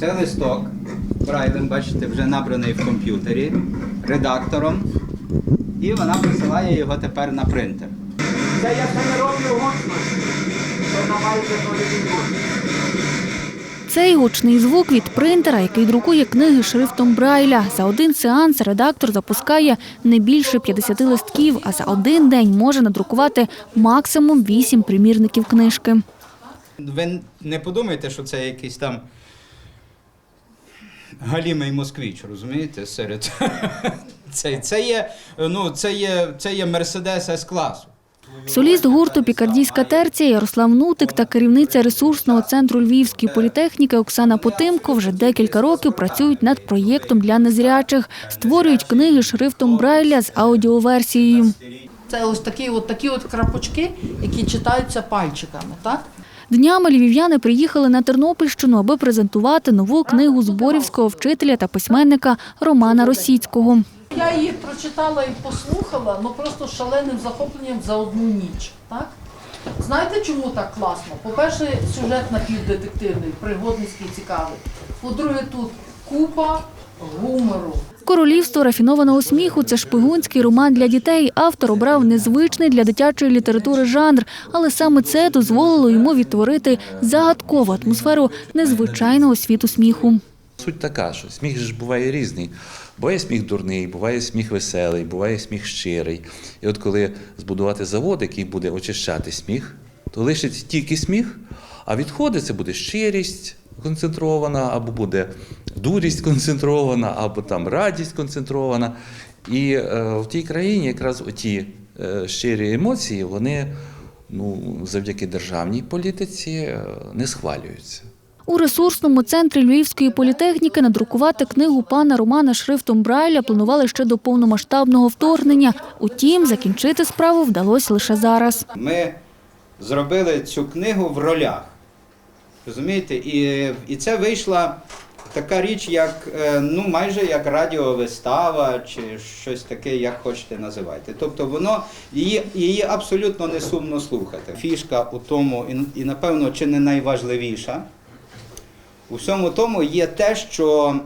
Це листок Брайлем, бачите, вже набраний в комп'ютері редактором. І вона присилає його тепер на принтер. Це я це не роблю гучно. Це на майже. Цей гучний звук від принтера, який друкує книги шрифтом Брайля. За один сеанс редактор запускає не більше 50 листків, а за один день може надрукувати максимум 8 примірників книжки. Ви не подумайте, що це якийсь там галімий москвич, розумієте? Серед це, це є, ну, це є, це є Мерседес С-класу. Соліст гурту Пікардійська терція Ярослав Нутик та керівниця ресурсного центру Львівської політехніки Оксана Потимко вже декілька років працюють над проєктом для незрячих, створюють книги шрифтом Брайля з аудіоверсією. Це ось такі от такі от крапочки, які читаються пальчиками, так? Днями львів'яни приїхали на Тернопільщину, аби презентувати нову книгу зборівського вчителя та письменника Романа Росіцького. Я її прочитала і послухала, ну просто шаленим захопленням за одну ніч. Так? Знаєте, чому так класно? По-перше, сюжет напівдетективний, пригодницький, цікавий. По-друге, тут купа гумору. Королівство рафінованого сміху це шпигунський роман для дітей. Автор обрав незвичний для дитячої літератури жанр, але саме це дозволило йому відтворити загадкову атмосферу незвичайного світу сміху. Суть така, що сміх ж буває різний. Буває сміх дурний, буває сміх веселий, буває сміх щирий. І от коли збудувати завод, який буде очищати сміх, то лишиться тільки сміх, а відходи це буде щирість концентрована, або буде дурість концентрована, або там радість концентрована. І е, в тій країні якраз ті е, щирі емоції, вони ну, завдяки державній політиці е, не схвалюються. У ресурсному центрі Львівської політехніки надрукувати книгу пана Романа шрифтом Брайля планували ще до повномасштабного вторгнення. Утім, закінчити справу вдалося лише зараз. Ми зробили цю книгу в ролях. Розумієте? І, і це вийшла така річ, як е, ну, майже як радіовистава чи щось таке, як хочете називайте. Тобто воно її, її абсолютно не сумно слухати. Фішка у тому, і, і напевно, чи не найважливіша. У всьому тому є те, що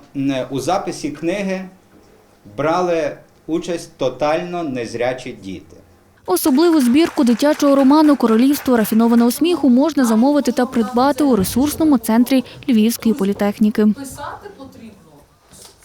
у записі книги брали участь тотально незрячі діти. Особливу збірку дитячого роману Королівство рафінованого сміху можна замовити та придбати у ресурсному центрі Львівської політехніки.